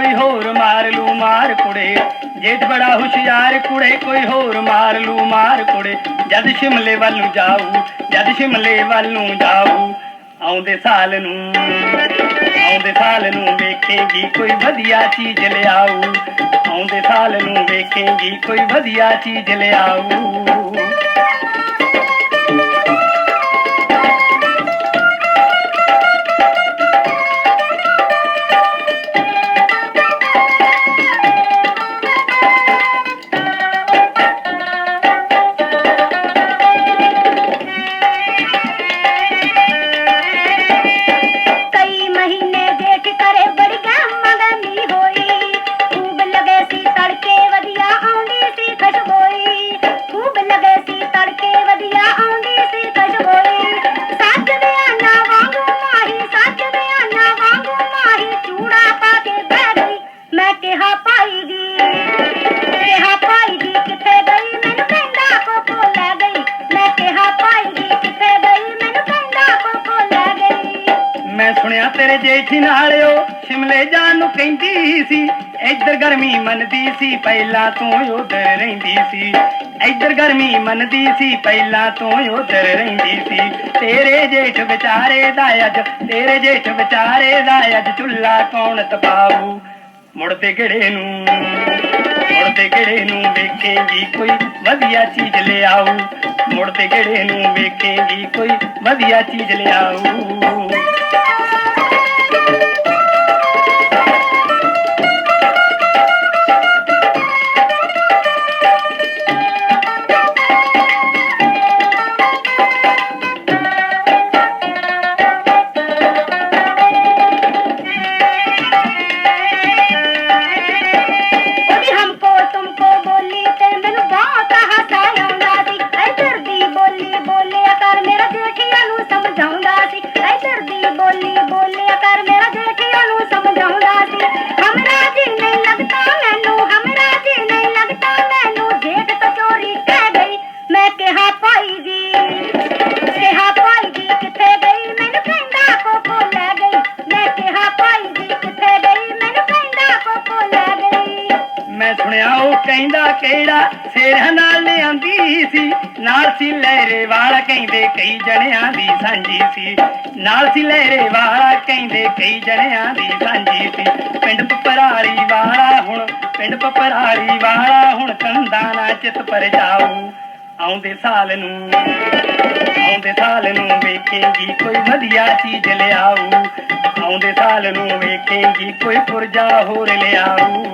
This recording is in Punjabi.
ਕੋਈ ਹੋਰ ਮਾਰ ਲੂ ਮਾਰ ਕੁੜੇ। ਜੇਠ ਬੜਾ ਹੁਸ਼ਿਆਰ ਕੁੜੇ, ਕੋਈ ਹੋਰ ਮਾਰ ਲੂ ਮਾਰ ਕੁੜੇ। ਜਦ ਸ਼ਿਮਲੇ ਵੱਲ ਨੂੰ ਜਾਊ, ਜਦ ਸ਼ਿਮਲੇ ਵੱਲ ਨੂੰ ਜਾਊ। ਆਉਂਦੇ ਸਾਲ ਨੂੰ, ਆਉਂਦੇ ਸਾਲ ਨੂੰ ਵੇਖੇਗੀ ਕੋਈ ਵਧੀਆ ਚੀਜ਼ ਲਿਆਊ। ਆਉਂਦੇ ਸਾਲ ਨੂੰ ਵੇਖੇਗੀ ਕੋਈ ਵਧੀਆ ਚੀਜ਼ ਲਿਆਊ। ਮੈਂ ਭਾਈ ਜੀ ਕਿਹਾ ਭਾਈ ਜੀ ਕਿੱਥੇ ਗਈ? ਮੈਨੂੰ ਕਹਿੰਦਾ ਕੋਕੋ ਲੈ ਗਈ। ਮੈਂ ਕਿਹਾ, ਭਾਈ ਜੀ ਕਿੱਥੇ ਗਈ? ਮੈਨੂੰ ਕਹਿੰਦਾ ਕੋਕੋ ਲੈ ਗਈ। ਮੈਂ ਸੁਣਿਆ ਤੇਰੇ ਜੇਠੀ ਨਾਲ ਸ਼ਿਮਲੇ ਜਾਣ ਨੂੰ ਕਹਿੰਦੀ ਸੀ। ਇੱਧਰ ਗਰਮੀ ਮੰਨਦੀ ਸੀ, ਪਹਿਲਾਂ ਤੂੰ ਉਧਰ ਰਹਿੰਦੀ ਸੀ। ਇੱਧਰ ਗਰਮੀ ਮੰਨਦੀ ਸੀ, ਪਹਿਲਾਂ ਤੂੰ ਉਧਰ ਰਹਿੰਦੀ ਸੀ। ਤੇਰੇ ਜੇਠ ਵਿਚਾਰੇ ਦਾ ਅੱਜ, ਤੇਰੇ ਜੇਠ ਵਿਚਾਰੇ ਦਾ ਅੱਜ ਚੁੱਲਾ ਕੌਣ ਤਪਾਊ? ਮੁੜ ਮੁੜਦੇ ਘੜੇ ਨੂੰ ਮੁੜ ਮੁੜਦੇ ਘੜੇ ਨੂੰ ਵੇਖੇਗੀ ਕੋਈ ਵਧੀਆ ਚੀਜ਼ ਲਿਆਊ। ਮੁੜਦੇ ਘੜੇ ਨੂੰ ਵੇਖੇਗੀ ਕੋਈ ਵਧੀਆ ਚੀਜ਼ ਲਿਆਊ। ਕਹਿੰਦਾ ਕਿਹੜਾ? ਸੇਰਾਂ ਨਾਲ ਲਿਆਂਦੀ ਸੀ। ਨਾਲ ਸੀ ਲਹਿਰੇ ਵਾਲਾ ਕਹਿੰਦੇ ਕਈ ਜਣਿਆਂ ਦੀ ਸਾਂਝੀ ਸੀ। ਨਾਲ ਸੀ ਲਹਿਰੇ ਵਾਲਾ ਕਹਿੰਦੇ ਕਈ ਜਣਿਆਂ ਦੀ ਸਾਂਝੀ ਸੀ। ਪਿੰਡ ਪਪਰਾਲੀ ਵਾਲਾ ਹੁਣ, ਪਿੰਡ ਪਪਰਾਲੀ ਵਾਲਾ ਹੁਣ ਕੰਦਾ ਨਾ ਚਿਤ ਪਰ ਜਾਊ। ਆਉਂਦੇ ਸਾਲ ਨੂੰ, ਆਉਂਦੇ ਸਾਲ ਨੂੰ ਵੇਖੇਗੀ ਕੋਈ ਵਧੀਆ ਚੀਜ਼ ਲਿਆਊ। ਆਉਂਦੇ ਸਾਲ ਨੂੰ ਵੇਖੇਗੀ ਕੋਈ ਪੁਰਜਾ ਹੋਰ ਲਿਆਊ।